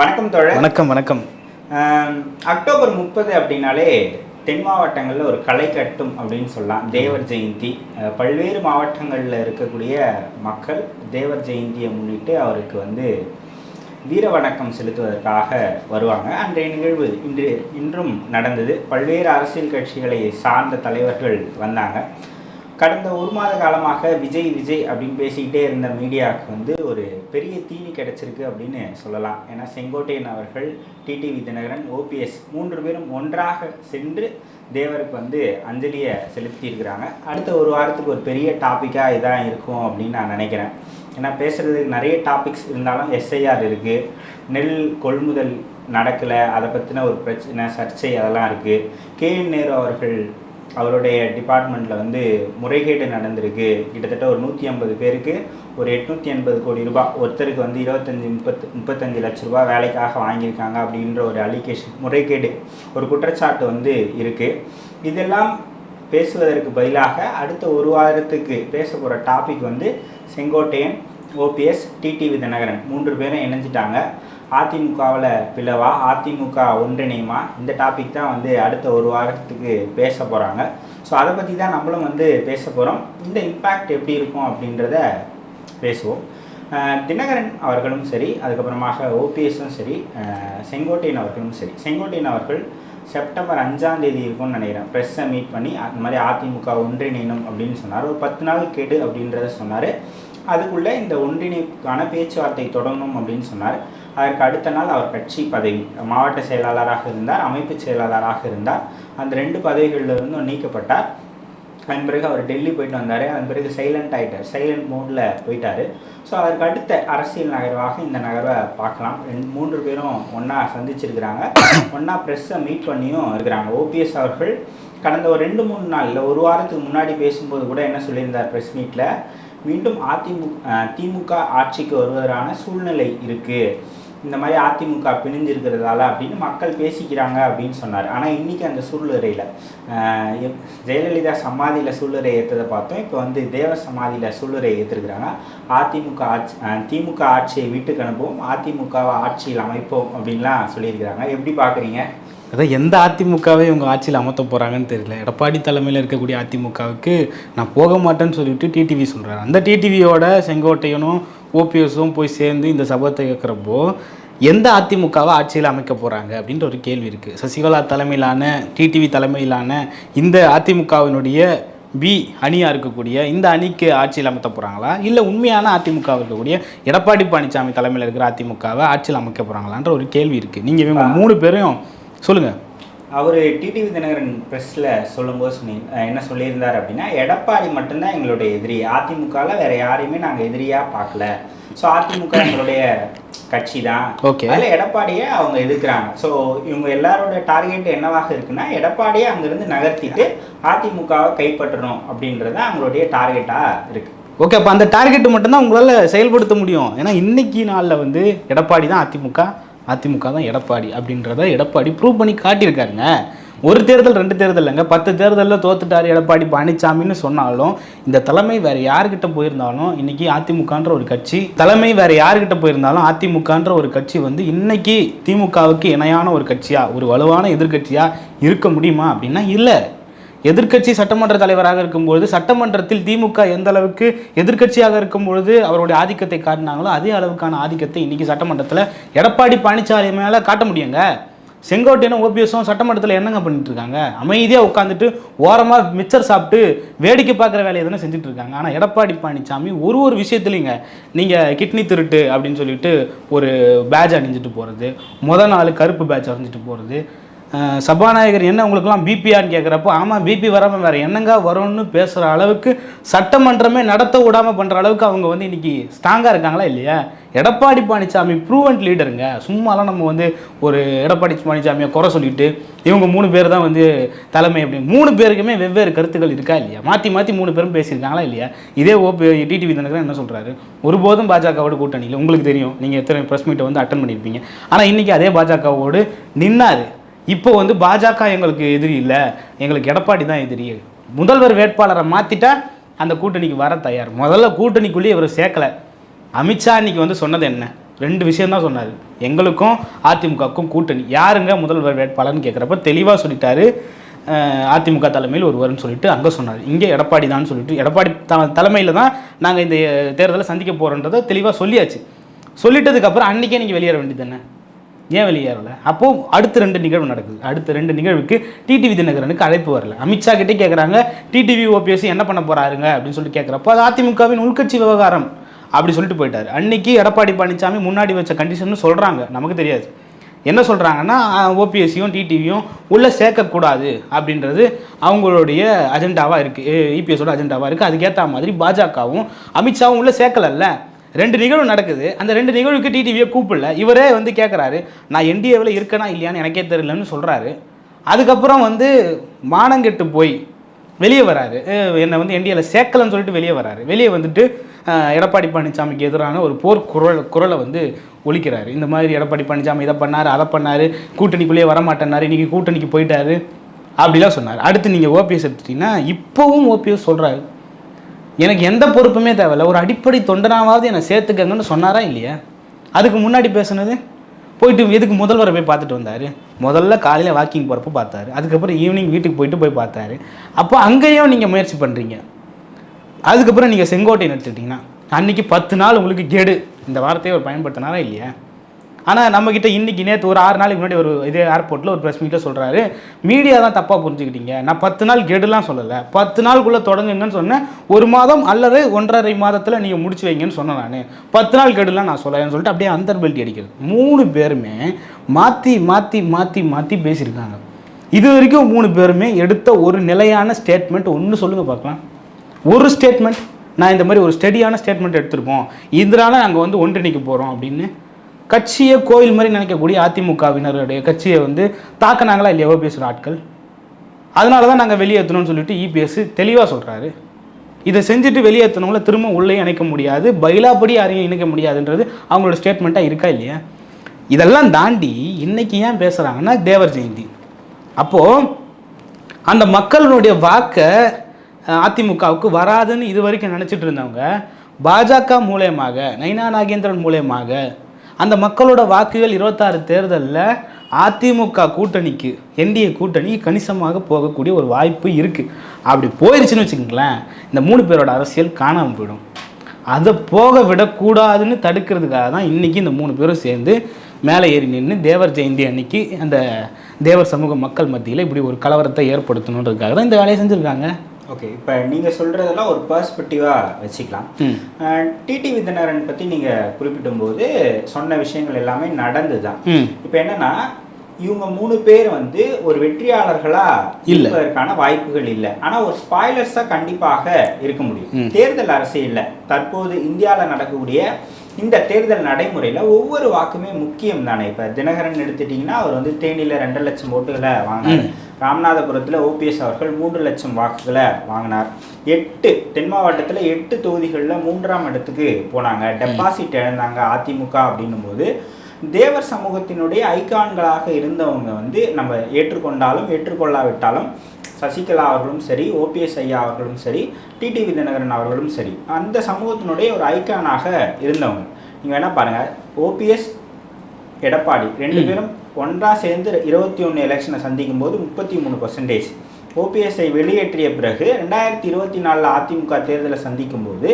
வணக்கம் தோழர். வணக்கம் வணக்கம். அக்டோபர் முப்பது அப்படின்னாலே தென் மாவட்டங்களில் ஒரு களை கட்டும் அப்படின்னு சொல்லலாம். தேவர் ஜெயந்தி. பல்வேறு மாவட்டங்களில் இருக்கக்கூடிய மக்கள் தேவர் ஜெயந்தியை முன்னிட்டு அவருக்கு வந்து வீர வணக்கம் செலுத்துவதற்காக வருவாங்க. அன்றைய நிகழ்வு இன்று இன்றும் நடந்தது. பல்வேறு அரசியல் கட்சிகளை சார்ந்த தலைவர்கள் வந்தாங்க. கடந்த ஒரு மாத காலமாக விஜய் விஜய் அப்படின்னு பேசிக்கிட்டே இருந்த மீடியாவுக்கு வந்து ஒரு பெரிய தீனி கிடச்சிருக்கு அப்படின்னு சொல்லலாம். ஏன்னா செங்கோட்டையன் அவர்கள் டிடிவி தினகரன் ஓபிஎஸ் மூன்று பேரும் ஒன்றாக சென்று தேவருக்கு வந்து அஞ்சலியை செலுத்தியிருக்கிறாங்க. அடுத்த ஒரு வாரத்துக்கு ஒரு பெரிய டாப்பிக்காக இதான் இருக்கும் அப்படின்னு நான் நினைக்கிறேன். ஏன்னா பேசுகிறதுக்கு நிறைய டாபிக்ஸ் இருந்தாலும் எஸ்ஐஆர் இருக்குது நெல் கொள்முதல் நடக்கலை. அதை பற்றின ஒரு பிரச்சனை சர்ச்சை அதெல்லாம் இருக்குது கே என் நேரு அவர்கள் அவருடைய டிபார்ட்மெண்ட்டில் வந்து முறைகேடு நடந்திருக்கு. கிட்டத்தட்ட ஒரு நூற்றி ஐம்பது பேருக்கு ஒரு எட்நூற்றி எண்பது கோடி ரூபாய் ஒருத்தருக்கு வந்து இருபத்தஞ்சி முப்பத்து முப்பத்தஞ்சு லட்ச ரூபாய் வேலைக்காக வாங்கியிருக்காங்க அப்படின்ற ஒரு அலிகேஷன் முறைகேடு ஒரு குற்றச்சாட்டு வந்து இருக்குது இதெல்லாம் பேசுவதற்கு பதிலாக அடுத்த ஒரு வாரத்துக்கு பேச போகிற டாபிக் வந்து செங்கோட்டையன் ஓபிஎஸ் டிடிவி தினகரன் மூன்று பேரும் இணைஞ்சிட்டாங்க. அதிமுகவில் பிளவா? அதிமுக ஒன்றிணையுமா? இந்த டாபிக் தான் வந்து அடுத்த ஒரு வாரத்துக்கு பேச போகிறாங்க ஸோ அதை பற்றி தான் நம்மளும் வந்து பேச போகிறோம் இந்த இம்பேக்ட் எப்படி இருக்கும் அப்படின்றத பேசுவோம். தினகரன் அவர்களும் சரி அதுக்கப்புறமாக ஓபிஎஸும் சரி செங்கோட்டையன் அவர்களும் சரி. செங்கோட்டையன் அவர்கள் செப்டம்பர் அஞ்சாம் தேதி இருக்கும்னு நினைக்கிறேன். ப்ரெஸ்ஸை மீட் பண்ணி அந்த மாதிரி அதிமுக ஒன்றிணையணும் அப்படின்னு சொன்னார். ஒரு பத்து நாள் கேட்டு அப்படின்றத சொன்னார். அதுக்குள்ளே இந்த ஒன்றிணைப்புக்கான பேச்சுவார்த்தை தொடங்கணும் அப்படின்னு சொன்னார். அதற்கு அடுத்த நாள் அவர் கட்சி பதவி மாவட்ட செயலாளராக இருந்தார் அமைப்பு செயலாளராக இருந்தார். அந்த ரெண்டு பதவிகளில் நீக்கப்பட்டார். அதன் பிறகு அவர் டெல்லி போயிட்டு வந்தார். அதன் பிறகு சைலண்ட் ஆகிட்டார் சைலண்ட் மோடில் போயிட்டார். ஸோ அதற்கு அடுத்த அரசியல் நகர்வாக இந்த நகர்வை பார்க்கலாம். ரெண்டு மூன்று பேரும் ஒன்றா சந்திச்சிருக்கிறாங்க. ஒன்றா ப்ரெஸ்ஸை மீட் பண்ணியும் இருக்கிறாங்க. ஓபிஎஸ் அவர்கள் கடந்த ஒரு ரெண்டு மூணு நாள் இல்லை ஒரு வாரத்துக்கு முன்னாடி பேசும்போது கூட என்ன சொல்லியிருந்தார் ப்ரெஸ் மீட்டில் மீண்டும் அதிமுக திமுக ஆட்சிக்கு வருவதற்கான சூழ்நிலை இருக்குது இந்த மாதிரி அதிமுக பிணிஞ்சிருக்கிறதால அப்படின்னு மக்கள் பேசிக்கிறாங்க அப்படின்னு சொன்னார். ஆனால் இன்றைக்கி அந்த சூழ்நிலையில் ஜெயலலிதா சமாதியில் சூழ்நிலை ஏற்றதை பார்த்தோம். இப்போ வந்து தேவ சமாதியில் சூழ்நிலை ஏற்றிருக்கிறாங்க அதிமுக ஆட்சி திமுக ஆட்சியை வீட்டுக்கு அனுப்புவோம் அதிமுகவை ஆட்சியில் அமைப்போம் அப்படின்லாம் சொல்லியிருக்கிறாங்க. எப்படி பார்க்குறீங்க? அதான் எந்த அதிமுகவை இவங்க ஆட்சியில் அமர்த்த போகிறாங்கன்னு தெரியல. எடப்பாடி தலைமையில் இருக்கக்கூடிய அதிமுகவுக்கு நான் போக மாட்டேன்னு சொல்லிட்டு டிடிவி சொல்கிறாரு அந்த டிடிவியோட செங்கோட்டையனும் ஓபிஎஸும் போய் சேர்ந்து இந்த சபத்தை கேட்குறப்போ எந்த அதிமுகவை ஆட்சியில் அமைக்க போகிறாங்க அப்படின்ற ஒரு கேள்வி இருக்குது சசிகலா தலைமையிலான டிடிவி தலைமையிலான இந்த அதிமுகவினுடைய பி அணியாக இருக்கக்கூடிய இந்த அணிக்கு ஆட்சியில் அமர்த்த போகிறாங்களா இல்லை உண்மையான அதிமுக இருக்கக்கூடிய எடப்பாடி பழனிசாமி தலைமையில் இருக்கிற அதிமுகவை ஆட்சியில் அமைக்க போகிறாங்களான்ற ஒரு கேள்வி இருக்குது நீங்கள் இவங்க மூணு பேரையும் சொல்லுங்கள் அவர் டிடிவி தினகரன் ப்ரெஸ்ஸில் சொல்லும்போது சொன்னி என்ன சொல்லியிருந்தார் அப்படின்னா எடப்பாடி மட்டும்தான் எங்களுடைய எதிரி. அதிமுகவில் வேற யாரையுமே நாங்கள் எதிரியாக பார்க்கல ஸோ அதிமுக எங்களுடைய கட்சி தான் Okay. அதில் எடப்பாடியை அவங்க எதிர்க்கிறாங்க. ஸோ இவங்க எல்லாரோட டார்கெட் என்னவாக இருக்குன்னா எடப்பாடியை அங்கேருந்து நகர்த்திட்டு அதிமுகவை கைப்பற்றணும் அப்படின்றது அவங்களுடைய டார்கெட்டாக இருக்குது ஓகே அப்போ அந்த டார்கெட் மட்டும்தான் உங்களால் செயல்படுத்த முடியும். ஏன்னா இன்னைக்கு நாளில் வந்து எடப்பாடி தான் அதிமுக. அதிமுக தான் எடப்பாடி அப்படின்றத எடப்பாடி ப்ரூவ் பண்ணி காட்டியிருக்காருங்க. ஒரு தேர்தல் ரெண்டு தேர்தல் இல்லைங்க. பத்து தேர்தலில் தோத்துட்டார் எடப்பாடி பழனிசாமின்னு சொன்னாலும் இந்த தலைமை வேற யார்கிட்ட போயிருந்தாலும் இன்னைக்கு அதிமுகன்ற ஒரு கட்சி தலைமை வேற யார்கிட்ட போயிருந்தாலும் அதிமுகன்ற ஒரு கட்சி வந்து இன்னைக்கு திமுகவுக்கு இணையான ஒரு கட்சியா ஒரு வலுவான எதிர்க்கட்சியா இருக்க முடியுமா அப்படின்னா இல்லை. எதிர்க்கட்சி சட்டமன்ற தலைவராக இருக்கும்பொழுது சட்டமன்றத்தில் திமுக எந்த அளவுக்கு எதிர்க்கட்சியாக இருக்கும் பொழுது அவருடைய ஆதிக்கத்தை காட்டினாங்களோ அதே அளவுக்கான ஆதிக்கத்தை இன்னைக்கு சட்டமன்றத்தில் எடப்பாடி பழனிசாமி மேலே காட்ட முடியுங்க. செங்கோட்டையனும் ஓபிஎஸும் சட்டமன்றத்தில் என்னங்க பண்ணிட்டு இருக்காங்க அமைதியாக உட்காந்துட்டு ஓரமாக மிச்சர் சாப்பிட்டு வேடிக்கை பார்க்குற வேலையை தானே செஞ்சுட்டு இருக்காங்க ஆனால் எடப்பாடி பழனிசாமி ஒரு ஒரு விஷயத்துலைங்க நீங்கள் கிட்னி திருட்டு அப்படின்னு சொல்லிட்டு ஒரு பேட்ச் அணிஞ்சிட்டு போகிறது முத நாள் கருப்பு பேட்ச் அணிஞ்சிட்டு போகிறது சபாநாயகர் என்ன உங்களுக்குலாம் பிபிஆன்னு கேட்குறப்போ ஆமாம் பிபி வராமல் வேறு என்னங்க வரும்னு பேசுகிற அளவுக்கு சட்டமன்றமே நடத்த விடாமல் பண்ணுற அளவுக்கு அவங்க வந்து இன்னைக்கு ஸ்ட்ராங்காக இருக்காங்களா இல்லையா? எடப்பாடி பழனிசாமி ப்ரூவன்ட் லீடருங்க சும்மாலாம் நம்ம வந்து ஒரு எடப்பாடி பழனிசாமியை குறை சொல்லிட்டு இவங்க மூணு பேர் தான் வந்து தலைமை அப்படி மூணு பேருக்குமே வெவ்வேறு கருத்துக்கள் இருக்கா இல்லையா? மாற்றி மாற்றி மூணு பேரும் பேசியிருக்காங்களா இல்லையா? இதே ஓபி டிடிவி தினகரன் என்ன சொல்கிறாரு ஒருபோதும் பாஜகவோட கூட்டணி இல்லை. உங்களுக்கு தெரியும். நீங்கள் எத்தனை ப்ரெஸ் மீட்டை வந்து அட்டன் பண்ணியிருப்பீங்க. ஆனால் இன்றைக்கி அதே பாஜகவோடு நின்னார். இப்போ வந்து பாஜக எங்களுக்கு எதிரி இல்லை. எங்களுக்கு எடப்பாடி தான் எதிரி. முதல்வர் வேட்பாளரை மாற்றிட்டா அந்த கூட்டணிக்கு வர தயார். முதல்ல கூட்டணிக்குள்ளேயே இவர் சேர்க்கலை. அமித்ஷா இன்னைக்கு வந்து சொன்னது என்ன? ரெண்டு விஷயம் தான் சொன்னார். எங்களுக்கும் அதிமுகவுக்கும் கூட்டணி. யாருங்க முதல்வர் வேட்பாளர்னு கேட்குறப்ப தெளிவாக சொல்லிட்டாரு. அதிமுக தலைமையில் ஒருவர்னு சொல்லிட்டு அங்கே சொன்னார். இங்கே எடப்பாடி தான் சொல்லிட்டு எடப்பாடி த தலைமையில் தான் நாங்கள் இந்த தேர்தலை சந்திக்க போகிறோன்றதை தெளிவாக சொல்லியாச்சு. சொல்லிட்டதுக்கப்புறம் அன்றைக்கே நீங்கள் வெளியேற வேண்டியது தானே ஏன் வெளியேறல அப்போது அடுத்த ரெண்டு நிகழ்வு நடக்குது. அடுத்த ரெண்டு நிகழ்வுக்கு டிடிவி தினகரனுக்கு அழைப்பு வரல. அமித்ஷா கிட்டே கேட்குறாங்க டிடிவி ஓபிஎஸ் என்ன பண்ண போகிறாருங்க அப்படின்னு சொல்லிட்டு கேட்குறப்போ அது அதிமுகவின் உள்கட்சி விவகாரம் அப்படி சொல்லிட்டு போயிட்டார். அன்னைக்கு எடப்பாடி பழனிசாமி முன்னாடி வச்ச கண்டிஷன் சொல்கிறாங்க நமக்கு தெரியாது. என்ன சொல்கிறாங்கன்னா ஓபிஎஸ்சியும் டிடிவியும் உள்ளே சேர்க்கக்கூடாது அப்படின்றது அவங்களுடைய அஜெண்டாவாக இருக்குது இபிஎஸோட அஜெண்டாவாக இருக்குது அதுக்கேற்ற மாதிரி பாஜகவும் அமித்ஷாவும் உள்ளே சேர்க்கலல்ல. ரெண்டு நிகழ்வு நடக்குது. அந்த ரெண்டு நிகழ்வுக்கு டிடிவியை கூப்பிடல. இவரே வந்து கேட்குறாரு நான் என்டிஏவில் இருக்கனா இல்லையான்னு எனக்கே தெரியலன்னு சொல்கிறாரு அதுக்கப்புறம் வந்து மானங்கெட்டு போய் வெளியே வராரு. என்னை வந்து என்டிஏவில் சேர்க்கலன்னு சொல்லிட்டு வெளியே வராரு. வெளியே வந்துட்டு எடப்பாடி பழனிசாமிக்கு எதிரான ஒரு போர் குரல் குரலை வந்து ஒழிக்கிறாரு இந்த மாதிரி எடப்பாடி பழனிசாமி இதை பண்ணார் அதை பண்ணார் கூட்டணிக்குள்ளேயே வரமாட்டேன்னாரு இன்றைக்கி கூட்டணிக்கு போயிட்டாரு அப்படிலாம் சொன்னார். அடுத்து நீங்கள் ஓபிஎஸ் எடுத்துட்டீங்கன்னா இப்போவும் ஓபிஎஸ் சொல்கிறாரு எனக்கு எந்த பொறுப்புமே தேவையில்ல. ஒரு அடிப்படை தொண்டனாவது என்னை சேர்த்துக்கங்கன்னு சொன்னாரா இல்லையா? அதுக்கு முன்னாடி பேசுனது? போயிட்டு எதுக்கு முதல்வரை போய் பார்த்துட்டு வந்தார்? முதல்ல காலையில் வாக்கிங் போகிறப்ப பார்த்தாரு. அதுக்கப்புறம் ஈவினிங் வீட்டுக்கு போயிட்டு போய் பார்த்தாரு. அப்போ அங்கேயும் நீங்கள் முயற்சி பண்ணுறீங்க அதுக்கப்புறம் நீங்கள் செங்கோட்டையை எடுத்துக்கிட்டிங்கன்னா அன்றைக்கி பத்து நாள் உங்களுக்கு கெடு. இந்த வார்த்தையை அவர் பயன்படுத்தினாரா இல்லையா? ஆனால் நம்மக்கிட்ட இன்னைக்கு நேற்று ஒரு ஆறு நாளைக்கு முன்னாடி ஒரு இதே ஏர்போர்ட்டில் ஒரு ப்ரெஸ் மீட்டில் சொல்கிறாரு மீடியா தான் தப்பாக புரிஞ்சுக்கிட்டீங்க. நான் பத்து நாள் கெடுலாம் சொல்லலை. பத்து நாளுக்குள்ளே தொடங்குங்கன்னு சொன்னேன். ஒரு மாதம் அல்லது ஒன்றரை மாதத்தில் நீங்கள் முடிச்சு வைங்கன்னு சொன்னேன் நான். பத்து நாள் கெடுலாம் நான் சொல்லலைன்னு சொல்லிட்டு அப்படியே அந்தர்பெல்ட்டி அடிக்கிறது. மூணு பேருமே மாற்றி மாற்றி மாற்றி மாற்றி பேசியிருக்காங்க. இது வரைக்கும் மூணு பேருமே எடுத்த ஒரு நிலையான ஸ்டேட்மெண்ட் ஒன்று சொல்லுங்கள் பார்க்கலாம். ஒரு ஸ்டேட்மெண்ட் நான் இந்த மாதிரி ஒரு ஸ்டெடியான ஸ்டேட்மெண்ட் எடுத்திருப்போம். இதனால நாங்கள் வந்து ஒன்றிணைக்க போகிறோம் அப்படின்னு கட்சியை கோயில் மாதிரி நினைக்கக்கூடிய அதிமுகவினருடைய கட்சியை வந்து தாக்குனாங்களா இல்லையா? ஓபிஎஸ் ஆட்கள். அதனால தான் நாங்கள் வெளியேற்றணும்னு சொல்லிட்டு இபிஎஸ் தெளிவாக சொல்கிறாரு இதை செஞ்சுட்டு வெளியேற்றினவங்கள திரும்ப உள்ளே இணைக்க முடியாது பயிலாப்படி யாரையும் இணைக்க முடியாதுன்றது அவங்களோட ஸ்டேட்மெண்ட்டாக இருக்கா இல்லையா? இதெல்லாம் தாண்டி இன்னைக்கு ஏன் பேசுகிறாங்கன்னா தேவர் ஜெயந்தி. அப்போது அந்த மக்களுடைய வாக்கை அதிமுகவுக்கு வராதுன்னு இது வரைக்கும் நினச்சிட்டு இருந்தவங்க பாஜக மூலயமாக நைனா நாகேந்திரன் மூலயமாக அந்த மக்களோட வாக்குகள் இருபத்தாறு தேர்தலில் அதிமுக கூட்டணிக்கு என்டிஏ கூட்டணி கணிசமாக போகக்கூடிய ஒரு வாய்ப்பு இருக்குது அப்படி போயிடுச்சுன்னு வச்சுக்கோங்களேன் இந்த மூணு பேரோட அரசியல் காணாமல் போயிடும். அதை போக விடக்கூடாதுன்னு தடுக்கிறதுக்காக தான் இன்றைக்கி இந்த மூணு பேரும் சேர்ந்து மேலே ஏறி நின்று தேவர் ஜெயந்தி அன்னைக்கு அந்த தேவர் சமூக மக்கள் மத்தியில் இப்படி ஒரு கலவரத்தை ஏற்படுத்தணுன்றதுக்காக தான் இந்த வேலையை செஞ்சுருக்காங்க. ஓகே இப்போ நீங்கள் சொல்கிறதெல்லாம் ஒரு பர்ஸ்பெக்டிவாக வச்சுக்கலாம். ம். டிடிவி தினகரன் பற்றி நீங்கள் குறிப்பிடும்போது சொன்ன விஷயங்கள் எல்லாமே நடந்து தான் இப்போ என்னன்னா இவங்க மூணு பேர் வந்து ஒரு வெற்றியாளர்களா. இருப்பதற்கான வாய்ப்புகள் இல்லை. ஆனா ஒரு ஸ்பாய்லர்ஸா கண்டிப்பாக இருக்க முடியும். தேர்தல் அரசியல்ல தற்போது இந்தியாவில் நடக்கக்கூடிய இந்த தேர்தல் நடைமுறையில ஒவ்வொரு வாக்குமே முக்கியம் தானே. இப்ப தினகரன் எடுத்துட்டீங்கன்னா அவர் வந்து தேனியில ரெண்டு லட்சம் ஓட்டுகளை வாங்கினார். ராமநாதபுரத்துல ஓபிஎஸ் அவர்கள் மூன்று லட்சம் வாக்குகளை வாங்கினார். எட்டு தென் மாவட்டத்துல எட்டு தொகுதிகள்ல மூன்றாம் இடத்துக்கு போனாங்க. டெபாசிட் இழந்தாங்க அதிமுக அப்படின்னும் போது தேவர் சமூகத்தினுடைய ஐகான்களாக இருந்தவங்க வந்து நம்ம ஏற்றுக்கொண்டாலும் ஏற்றுக்கொள்ளாவிட்டாலும் சசிகலா அவர்களும் சரி ஓபிஎஸ் ஐயா அவர்களும் சரி டிடிவி தினகரன் அவர்களும் சரி அந்த சமூகத்தினுடைய ஒரு ஐகானாக இருந்தவங்க. நீங்கள் வேணால் பாருங்கள் ஓபிஎஸ் எடப்பாடி ரெண்டு. பேரும் ஒன்றா சேர்ந்து இருபத்தி ஒன்று எலெக்ஷனை சந்திக்கும் போது முப்பத்தி மூணு பர்சன்டேஜ் ஓபிஎஸ்ஐ வெளியேற்றிய பிறகு ரெண்டாயிரத்தி இருபத்தி நாலில் அதிமுக தேர்தலை சந்திக்கும் போது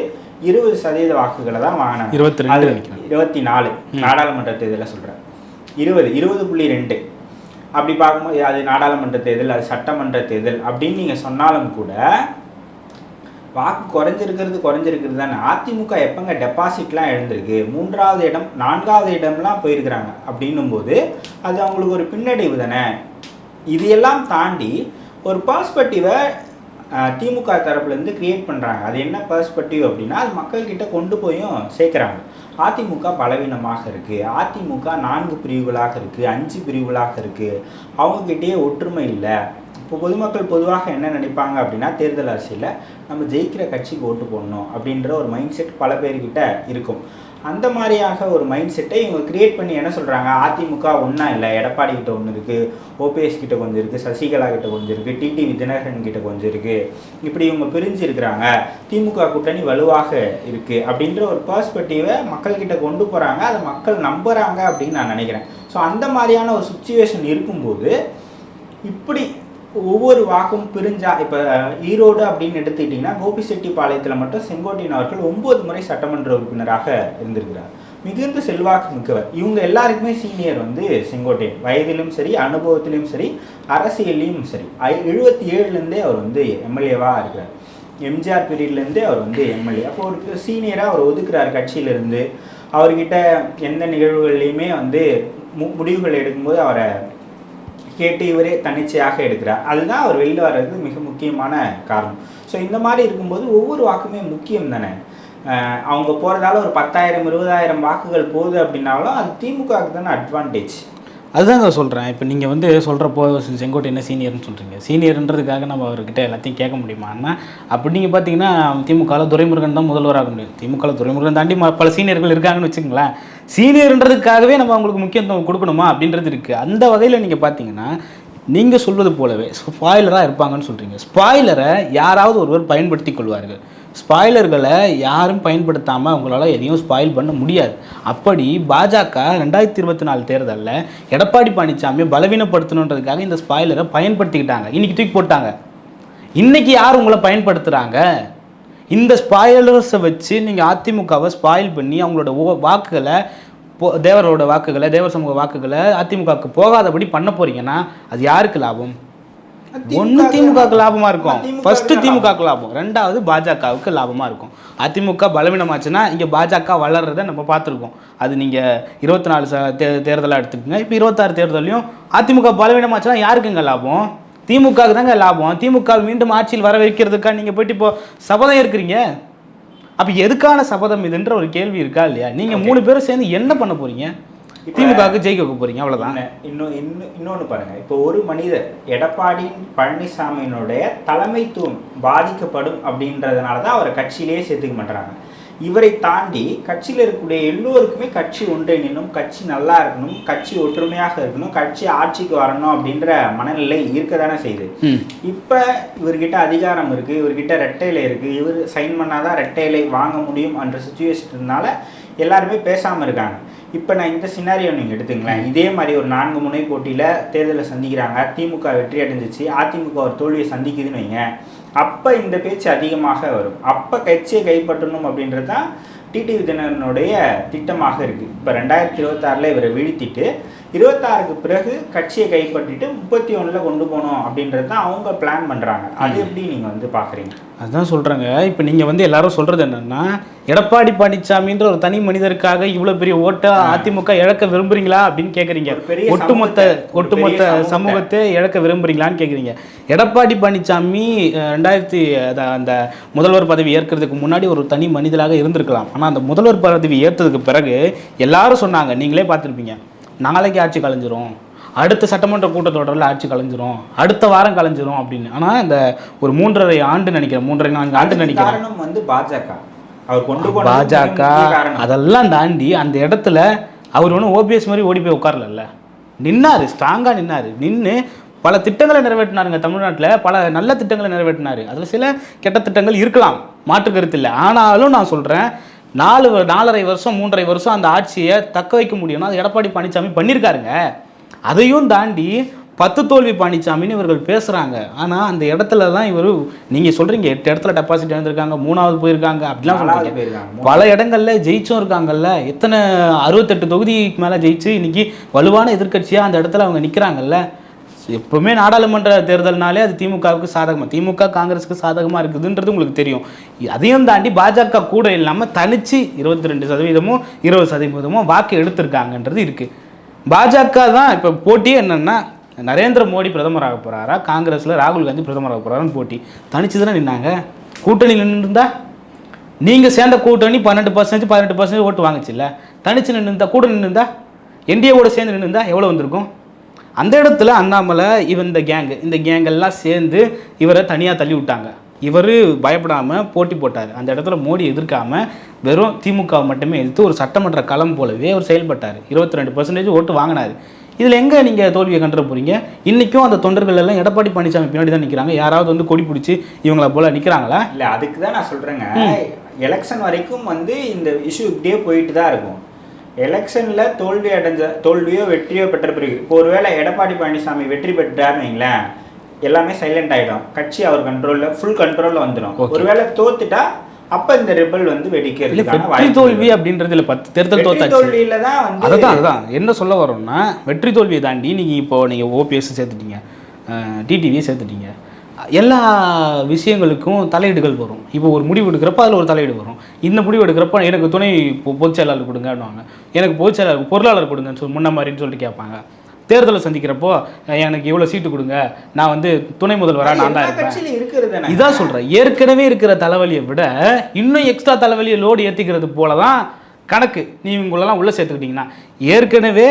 இருபது சதவீத வாக்குகளை தான் வாங்கினாங்க. இருபத்தி நினைக்கிறேன். இருபத்தி நாலு. நாடாளுமன்ற தேர்தலில் சொல்கிறேன் இருபது இருபது புள்ளி ரெண்டு. அப்படி பார்க்கும்போது அது நாடாளுமன்ற தேர்தல் அது சட்டமன்ற தேர்தல் அப்படின்னு நீங்கள் சொன்னாலும் கூட வாக்கு குறைஞ்சிருக்கிறது குறைஞ்சிருக்கிறது தானே. அதிமுக எப்போங்க டெபாசிட்லாம் எழுந்திருக்கு? மூன்றாவது இடம் நான்காவது இடம்லாம் போயிருக்கிறாங்க. அப்படின்னும் போது அது அவங்களுக்கு ஒரு பின்னடைவு தானே. இது எல்லாம் தாண்டி ஒரு பர்ஸ்பெக்டிவை திமுக தரப்புலேருந்து கிரியேட் பண்ணுறாங்க அது என்ன பர்ஸ்பெக்டிவ் அப்படின்னா அது மக்கள்கிட்ட கொண்டு போயும் சேர்க்குறாங்க. அதிமுக பலவீனமாக இருக்குது அதிமுக நான்கு பிரிவுகளாக இருக்குது அஞ்சு பிரிவுகளாக இருக்குது அவங்கக்கிட்டேயே ஒற்றுமை இல்லை. இப்போ பொதுமக்கள் பொதுவாக என்ன நினைப்பாங்க அப்படின்னா தேர்தல் அரசியலில் நம்ம ஜெயிக்கிற கட்சிக்கு ஓட்டு போடணும் அப்படின்ற ஒரு மைண்ட் செட் பல பேர்கிட்ட இருக்கும். அந்த மாதிரியாக ஒரு மைண்ட் செட்டை இவங்க கிரியேட் பண்ணி என்ன சொல்கிறாங்க அதிமுக ஒன்றா இல்லை எடப்பாடி கிட்ட ஒன்று இருக்குது ஓபிஎஸ் கிட்ட கொஞ்சம் இருக்குது சசிகலா கிட்ட கொஞ்சம் இருக்குது டிடிவி விஜயநகரன் கிட்ட கொஞ்சம் இருக்குது இப்படி இவங்க பிரிஞ்சு இருக்கிறாங்க. திமுக கூட்டணி வலுவாக இருக்குது அப்படின்ற ஒரு பர்ஸ்பெக்டிவை மக்கள்கிட்ட கொண்டு போகிறாங்க அதை மக்கள் நம்புகிறாங்க அப்படின்னு நான் நினைக்கிறேன். ஸோ அந்த மாதிரியான ஒரு சுச்சுவேஷன் இருக்கும்போது இப்படி ஒவ்வொரு வாக்கும் பிரிஞ்சா இப்போ ஈரோடு அப்படின்னு எடுத்துக்கிட்டிங்கன்னா கோபிசெட்டிப்பாளையத்தில் மட்டும் செங்கோட்டையன் அவர்கள் ஒன்பது முறை சட்டமன்ற உறுப்பினராக இருந்திருக்கிறார். மிகுந்த செல்வாக்கு மிக்கவர். இவங்க எல்லாருக்குமே சீனியர் வந்து செங்கோட்டையன். வயதிலும் சரி அனுபவத்திலும் சரி அரசியல்லையும் சரி. ஐ- எழுபத்தி ஏழுலேருந்தே அவர் வந்து எம்எல்ஏவாக இருக்கிறார். எம்ஜிஆர் பீரியட்லேருந்தே அவர் வந்து எம்எல்ஏ. அப்போ ஒரு சீனியராக அவர் ஒதுக்குறார் கட்சியிலேருந்து. அவர்கிட்ட எந்த நிகழ்வுகள்லையுமே வந்து மு- முடிவுகள் எடுக்கும்போது அவரை கேட்டு இவரே தன்னிச்சையாக எடுக்கிறார். அதுதான் அவர் வெளியில் வர்றது மிக முக்கியமான காரணம். ஸோ இந்த மாதிரி இருக்கும்போது ஒவ்வொரு வாக்குமே முக்கியம் தானே? அவங்க போகிறதால ஒரு பத்தாயிரம் இருபதாயிரம் வாக்குகள் போகுது அப்படின்னாலும் அது திமுகவுக்கு தானே அட்வான்டேஜ் அதுதாங்க சொல்கிறேன் இப்போ நீங்கள் வந்து சொல்கிறப்போ செங்கோட்டை என்ன சீனியர்னு சொல்கிறீங்க சீனியர்ன்றதுக்காக நம்ம அவர்கிட்ட எல்லாத்தையும் கேட்க முடியுமான்னா அப்படி நீங்கள் பார்த்தீங்கன்னா திமுகவில் துரைமுருகன் தான் முதல்வராக முடியும். திமுகவில் துரைமுருகன் தாண்டி பல சீனியர்கள் இருக்காங்கன்னு வச்சுங்களேன் சீனியர்ன்றதுக்காகவே நம்ம அவங்களுக்கு முக்கியத்துவம் கொடுக்கணுமா? அப்படின்றது இருக்குது அந்த வகையில் நீங்கள் பார்த்தீங்கன்னா நீங்கள் சொல்வது போலவே ஸ்பாய்லராக இருப்பாங்கன்னு சொல்கிறீங்க ஸ்பாய்லரை யாராவது ஒருவர் பயன்படுத்தி கொள்வார்கள். ஸ்பாய்லர்களை யாரும் பயன்படுத்தாமல் அவங்களால எதையும் ஸ்பாயில் பண்ண முடியாது. அப்படி பாஜக ரெண்டாயிரத்தி இருபத்தி நாலு தேர்தலில் எடப்பாடி பழனிசாமியை பலவீனப்படுத்தணுன்றதுக்காக இந்த ஸ்பாய்லரை பயன்படுத்திக்கிட்டாங்க. இன்றைக்கி தூக்கி போட்டாங்க. இன்றைக்கி யார் உங்களை பயன்படுத்துகிறாங்க இந்த ஸ்பாயிலர்ஸை வச்சு நீங்கள் அதிமுகவை ஸ்பாயில் பண்ணி அவங்களோட வாக்குகளை போ தேவரோட வாக்குகளை தேவர் சமூக வாக்குகளை அதிமுகவுக்கு போகாதபடி பண்ண போகிறீங்கன்னா அது யாருக்கு லாபம்? ஒன்று திமுகவுக்கு லாபமாக இருக்கும். ஃபர்ஸ்ட் திமுகவுக்கு லாபம்? ரெண்டாவது பாஜகவுக்கு லாபமாக இருக்கும். அதிமுக பலவீனமாச்சுன்னா இங்கே பாஜக வளர்றதை நம்ம பார்த்துருக்கோம். அது நீங்கள் இருபத்தி நாலு ச தே தேர்தலாக எடுத்துக்கோங்க. இப்போ இருபத்தாறு தேர்தலையும் அதிமுக பலவீனமாச்சுன்னா யாருக்குங்க லாபம்? திமுகவுக்கு தாங்க லாபம். திமுக மீண்டும் ஆட்சியில் வர வைக்கிறதுக்கா நீங்கள் போயிட்டு இப்போ சபதம் இருக்கிறீங்க அப்போ எதுக்கான சபதம் இதுன்ற ஒரு கேள்வி இருக்கா இல்லையா? நீங்கள் மூணு பேரும் சேர்ந்து என்ன பண்ண போறீங்க? திமுகவுக்கு ஜெயிக்க வைக்க போறீங்க அவ்வளோதான் ஒண்ணு. இன்னும் இன்னும் இன்னொன்று பாருங்க. இப்போ ஒரு மனிதர் எடப்பாடி பழனிசாமியினுடைய தலைமைத்துவம் பாதிக்கப்படும் அப்படின்றதுனால தான் அவரை கட்சியிலேயே சேர்த்துக்க மாட்டாங்க இவரை தாண்டி கட்சியில் இருக்கக்கூடிய எல்லோருக்குமே கட்சி ஒன்றிணைணும் கட்சி நல்லா இருக்கணும் கட்சி ஒற்றுமையாக இருக்கணும் கட்சி ஆட்சிக்கு வரணும் அப்படின்ற மனநிலை இருக்க தானே செய்யுது இப்போ இவர்கிட்ட அதிகாரம் இருக்கு இவர்கிட்ட ரெட்டையிலை இருக்கு இவர் சைன் பண்ணாதான் ரெட்டையிலை வாங்க முடியும் என்ற சுச்சுவேஷன்னால எல்லாருமே பேசாம இருக்காங்க. இப்போ நான் இந்த சினாரியோ நீங்கள் எடுத்துங்களேன். இதே மாதிரி ஒரு நான்கு முனை போட்டியில் தேர்தலை சந்திக்கிறாங்க. திமுக வெற்றி அடைஞ்சிச்சு. அதிமுக ஒரு தோல்வியை சந்திக்குதுன்னு வைங்க. அப்போ இந்த பேச்சு அதிகமாக வரும். அப்போ கட்சியை கைப்பற்றணும் அப்படின்றது தான் டிடிவி தினனுடைய திட்டமாக இருக்குது இப்போ ரெண்டாயிரத்தி இருபத்தாறில் இவரை வீழ்த்திட்டு இருபத்தாறுக்கு பிறகு கட்சியை கைப்பற்றிட்டு முப்பத்தி ஒன்றில் கொண்டு போகணும் அப்படின்றது தான் அவங்க பிளான் பண்ணுறாங்க அது எப்படி நீங்கள் வந்து பார்க்குறீங்க அதுதான் சொல்கிறேங்க இப்போ நீங்கள் வந்து எல்லாரும் சொல்கிறது என்னன்னா எடப்பாடி பழனிசாமின்ற ஒரு தனி மனிதருக்காக இவ்வளோ பெரிய ஓட்டை அதிமுக இழக்க விரும்புறீங்களா அப்படின்னு கேட்குறீங்க ஒட்டுமொத்த ஒட்டுமொத்த சமூகத்தை. இழக்க விரும்புறீங்களான்னு கேட்குறீங்க எடப்பாடி பழனிசாமி ரெண்டாயிரத்தி அந்த முதல்வர் பதவி ஏற்கிறதுக்கு முன்னாடி ஒரு தனி மனிதராக இருந்திருக்கலாம். ஆனால் அந்த முதல்வர் பதவி ஏற்றதுக்கு பிறகு எல்லாரும் சொன்னாங்க. நீங்களே பார்த்துருப்பீங்க. நாளைக்கு ஆட்சி கலைஞ்சிரும். அடுத்த சட்டமன்ற கூட்டத்தொடரில் ஆட்சி கலைஞ்சிரும். அடுத்த வாரம் கலைஞ்சிரும் அப்படின்னு. ஆனால் இந்த ஒரு மூன்றரை ஆண்டு நினைக்கிறேன். மூன்றரை நான்கு ஆண்டு நினைக்கிறேன். வந்து பாஜக. அவர் கொண்டு போன பாஜக. அதெல்லாம் தாண்டி அந்த இடத்துல அவர் ஒன்றும் ஓபிஎஸ் மாதிரி ஓடி போய் உட்காரல நின்னாரு ஸ்ட்ராங்காக நின்னாரு. நின்று பல திட்டங்களை நிறைவேற்றினாருங்க தமிழ்நாட்டில். பல நல்ல திட்டங்களை நிறைவேற்றினாரு. அதில் சில கெட்ட திட்டங்கள் இருக்கலாம். மாற்று கருத்து இல்லை. ஆனாலும் நான் சொல்கிறேன் நாலு நாலரை வருஷம் மூன்றரை வருஷம் அந்த ஆட்சியை தக்க வைக்க முடியும்னா அது எடப்பாடி பழனிசாமி பண்ணியிருக்காருங்க. அதையும் தாண்டி பத்து தோல்வி பழனிசாமின்னு இவர்கள் பேசுகிறாங்க ஆனால் அந்த இடத்துல தான் இவர் நீங்கள் சொல்கிறீங்க எட்டு இடத்துல டெபாசிட் இழந்திருக்காங்க மூணாவது போயிருக்காங்க அப்படிலாம் போயிருக்காங்க. பல இடங்கள்ல ஜெயிச்சும் இருக்காங்கல்ல. எத்தனை அறுபத்தெட்டு தொகுதிக்கு மேலே ஜெயிச்சு இன்னைக்கு வலுவான எதிர்க்கட்சியாக அந்த இடத்துல அவங்க நிற்கிறாங்கல்ல எப்பவுமே நாடாளுமன்ற தேர்தல்னாலே அது திமுகவுக்கு சாதகமாக திமுக காங்கிரஸுக்கு சாதகமாக இருக்குதுன்றது உங்களுக்கு தெரியும். அதையும் தாண்டி பாஜக கூட இல்லாமல் தனிச்சு இருபத்தி ரெண்டு சதவீதமும் இருபது சதவீதமும் வாக்கு எடுத்திருக்காங்கன்றது இருக்குது பாஜக தான் இப்போ போட்டி என்னென்னா நரேந்திர மோடி பிரதமராக போகிறாரா காங்கிரஸில் ராகுல் காந்தி பிரதமராக போகிறாரான்னு போட்டி. தனிச்சு தானே நின்னாங்க? கூட்டணி நின்றுருந்தா நீங்கள் சேர்ந்த கூட்டணி பன்னெண்டு பர்சன்டேஜ் பதினெட்டு பர்சன்டேஜ் ஓட்டு வாங்குச்சுல்ல? தனிச்சு நின்றுந்தா கூட நின்றுந்தா என்டிஏவோட சேர்ந்து நின்றுந்தா எவ்வளோ வந்திருக்கும்? அந்த இடத்துல அண்ணாமலை இவன் இந்த கேங்கு இந்த கேங் எல்லாம் சேர்ந்து இவரை தனியாக தள்ளி விட்டாங்க இவர் பயப்படாமல் போட்டி போட்டார். அந்த இடத்துல மோடி எதிர்க்காம வெறும் திமுக மட்டுமே எதிர்த்து ஒரு சட்டமன்ற களம் போலவே அவர் செயல்பட்டார். இருபத்தி ரெண்டு பர்சன்டேஜ் ஓட்டு வாங்கினார். இதில் எங்கே நீங்கள் தோல்வியை கண்டுற போறீங்க? இன்றைக்கும் அந்த தொண்டர்கள் எல்லாம் எடப்பாடி பழனிசாமி பின்னாடி தான் நிற்கிறாங்க யாராவது வந்து கொடி பிடிச்சி இவங்கள போல நிற்கிறாங்களா இல்ல அதுக்கு தான் நான் சொல்றேங்க. எலெக்ஷன் வரைக்கும் வந்து இந்த இஷ்யூ இப்படியே போயிட்டு தான் இருக்கும். எலெக்ஷன்ல தோல்வி அடைஞ்ச தோல்வியோ வெற்றியோ பெற்ற பிறகு இப்போ ஒருவேளை எடப்பாடி பழனிசாமி வெற்றி பெற்றாருன்னு வைங்களேன் எல்லாமே சைலண்ட் ஆயிடும். கட்சி அவர் கண்ட்ரோல்ல ஃபுல் கண்ட்ரோல்ல வந்துடும். ஒருவேளை தோத்துட்டா அப்ப இந்த ரிபல் வந்து இல்லை வெடிக்கிறதுக்கான வெற்றி தோல்வி அப்படின்றது இல்லை பத்து தேர்தல் தோத்தாச்சு. தோல்வியில தான் வந்து அதுதான் அதுதான். என்ன சொல்ல வரோம்னா வெற்றி தோல்வியை தாண்டி நீங்கள் இப்போ நீங்கள் ஓபிஎஸ் சேர்த்துட்டீங்க. டிடிவியை சேர்த்துட்டீங்க. எல்லா விஷயங்களுக்கும் தலையீடுகள் வரும். இப்போ ஒரு முடிவு எடுக்கிறப்ப அதில் ஒரு தலையீடு வரும். இந்த முடிவு எடுக்கிறப்ப எனக்கு துணை பொதுச் செயலாளர் கொடுங்கன்னுவாங்க எனக்கு பொதுச் செயலாளர் பொருளாளர் கொடுங்கன்னு சொல்லி முன்ன மாதிரின்னு சொல்லிட்டு கேட்பாங்க. தேர்தலை சந்திக்கிறப்போ எனக்கு இவ்வளோ சீட்டு கொடுங்க. நான் வந்து துணை முதல்வராக நான் தான் தானே? இதான் சொல்கிறேன் ஏற்கனவே இருக்கிற தலைவலியை விட இன்னும் எக்ஸ்ட்ரா தலைவலியை லோடு ஏற்றிக்கிறது போல தான் கணக்கு. நீ இவங்களெல்லாம் உள்ளே சேர்த்துக்கிட்டிங்கன்னா ஏற்கனவே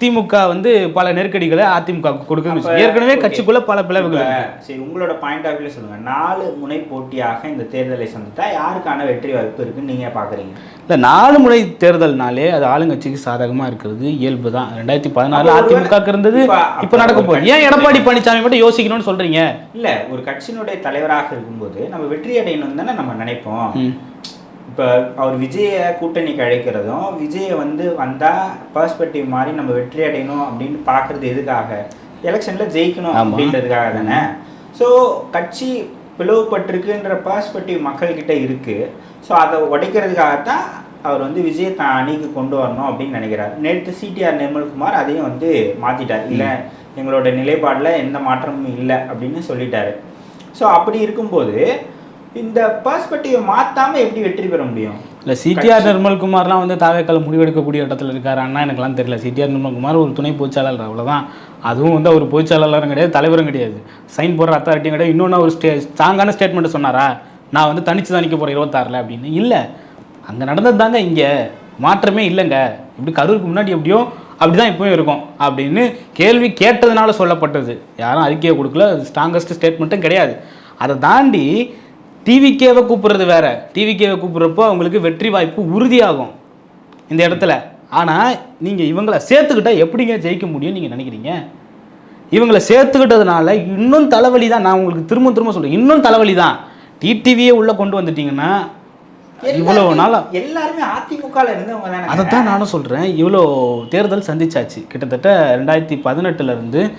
திமுக வந்து பல நெருக்கடிகளை அதிமுக வச்சுக்கோ. ஏற்கனவே கட்சிக்குள்ள பல பிளவுகள். சரி உங்களோட பாயிண்ட் ஆஃப் வியூல சொல்லுங்க. நாலு முனை போட்டியாக இந்த தேர்தலை சந்தித்தா யாருக்கான வெற்றி வாய்ப்பு இருக்குன்னு நீங்க பாக்குறீங்க? இல்ல நாலு முறை தேர்தல்னாலே அது ஆளுங்கட்சிக்கு சாதகமா இருக்கிறது இயல்பு தான். ரெண்டாயிரத்தி ஒருவேளை- அதிமுக இருந்தது இப்ப- நடக்க போகுது. ஏன் எடப்பாடி பழனிசாமி மட்டும் யோசிக்கணும்னு சொல்றீங்க? இல்ல ஒரு கட்சியினுடைய தலைவராக இருக்கும்போது நம்ம வெற்றி அடையணும் தானே நம்ம நினைப்போம். இப்ப அவர் விஜய கூட்டணிக்கு அழைக்கிறதும் விஜய வந்து வந்தா பெர்ஸ்பெக்டிவ் மாதிரி நம்ம வெற்றி அடையணும் அப்படின்னு பாக்குறது எதுக்காக? எலெக்ஷன்ல ஜெயிக்கணும். அப்படின்றதுக்காக தானே? ஸோ கட்சி பிளவுபட்டிருக்குன்ற பெர்ஸ்பெக்டிவ் மக்கள்கிட்ட இருக்கு. ஸோ அதை உடைக்கிறதுக்காகத்தான் அவர் வந்து விஜய் தான் அணிக்கு கொண்டு வரணும் அப்படின்னு நினைக்கிறார். நேற்று சிடிஆர் நிர்மல்குமார் அதையும் வந்து மாத்திட்டார். இல்லை எங்களோட நிலைப்பாடில் எந்த மாற்றமும் இல்லை அப்படின்னு சொல்லிட்டாரு. ஸோ அப்படி இருக்கும்போது இந்த பர்ஸ்பெக்டிவை மாற்றாமல் எப்படி வெற்றி பெற முடியும்? இல்லை சிடிஆர் நிர்மல்குமார்லாம் வந்து தாவேக்கால முடிவெடுக்கக்கூடிய இடத்துல இருக்காரு. அண்ணா எனக்குலாம் தெரியல. சிடிஆர் நிர்மல்குமார் ஒரு துணை பொதுச்சாளர் அவ்வளோதான் அதுவும் வந்து அவர் பொதுச்செயலாளரும் கிடையாது தலைவரும் கிடையாது. சைன் போடுற அத்தாரிட்டியும் கிடையாது. இன்னொன்று ஒரு ஸ்டே ஸ்ட்ராங்கான ஸ்டேட்மெண்ட் சொன்னாரா? நான் வந்து தனிச்சு தான் நிற்க போகிறேன் இருபத்தாறில் அப்படின்னு. இல்லை. அங்கே நடந்தது தாங்க இங்கே. மாற்றமே இல்லைங்க. இப்படி கரூருக்கு முன்னாடி எப்படியோ அப்படி தான் இப்பவும் இருக்கும் அப்படின்னு கேள்வி கேட்டதுனால சொல்லப்பட்டது. யாரும் அறிக்கையை கொடுக்கல. ஸ்ட்ராங்கஸ்ட் ஸ்டேட்மெண்ட்டும் கிடையாது. அதை தாண்டி டிவிகேவை கூப்பிடுறது வேற. டிவிகேவை கூப்பிடுறப்போ அவங்களுக்கு வெற்றி வாய்ப்பு உறுதியாகும் இந்த இடத்துல. ஆனால் நீங்கள் இவங்களை சேர்த்துக்கிட்டா எப்படிங்க ஜெயிக்க முடியும்னு நீங்கள் நினைக்கிறீங்க? இவங்களை சேர்த்துக்கிட்டதுனால இன்னும் தலைவலி தான். நான் உங்களுக்கு திரும்ப திரும்ப சொல்கிறேன் இன்னும் தலைவலி தான். டிடிவியே உள்ளே கொண்டு வந்துட்டீங்கன்னா இவ்வளோ எல்லாருமே- நாளா எல்லாருமே அதிமுகல இருந்தவங்க தானே? அதைத்தான் நானும் சொல்கிறேன் இவ்வளோ தேர்தல் சந்திச்சாச்சு. கிட்டத்தட்ட ரெண்டாயிரத்தி பதினெட்டுலேருந்து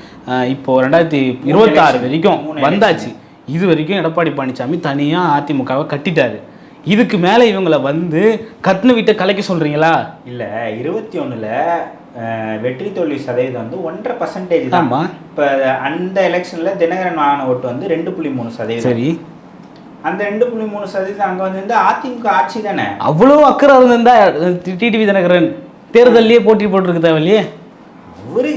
இப்போ ரெண்டாயிரத்தி இருபத்தாறு வரைக்கும் வந்தாச்சு. இது வரைக்கும் எடப்பாடி பழனிசாமி தனியாக அதிமுகவை கட்டிட்டாரு. இதுக்கு மேலே இவங்களை வந்து கட்டுன வீட்டை கலைக்க சொல்கிறீங்களா இல்ல இருபத்தி அஹ், வெற்றி தோல்வி சதவீதம் வந்து ஒன்றரை பர்சன்டேஜ் தான். இப்ப அந்த எலெக்ஷன்ல தினகரன் வாங்கின ஓட்டு வந்து ரெண்டு புள்ளி மூணு சதவீதம். சரி. அந்த ரெண்டு புள்ளி மூணு சதவீதம் அங்க வந்து அதிமுக ஆட்சி தானே? அவ்வளோ அக்கறை இருந்திருந்தா டிடிவி தினகரன் தேர்தல்லையே போட்டி போட்டிருக்க தேவையில்லையே? அவரு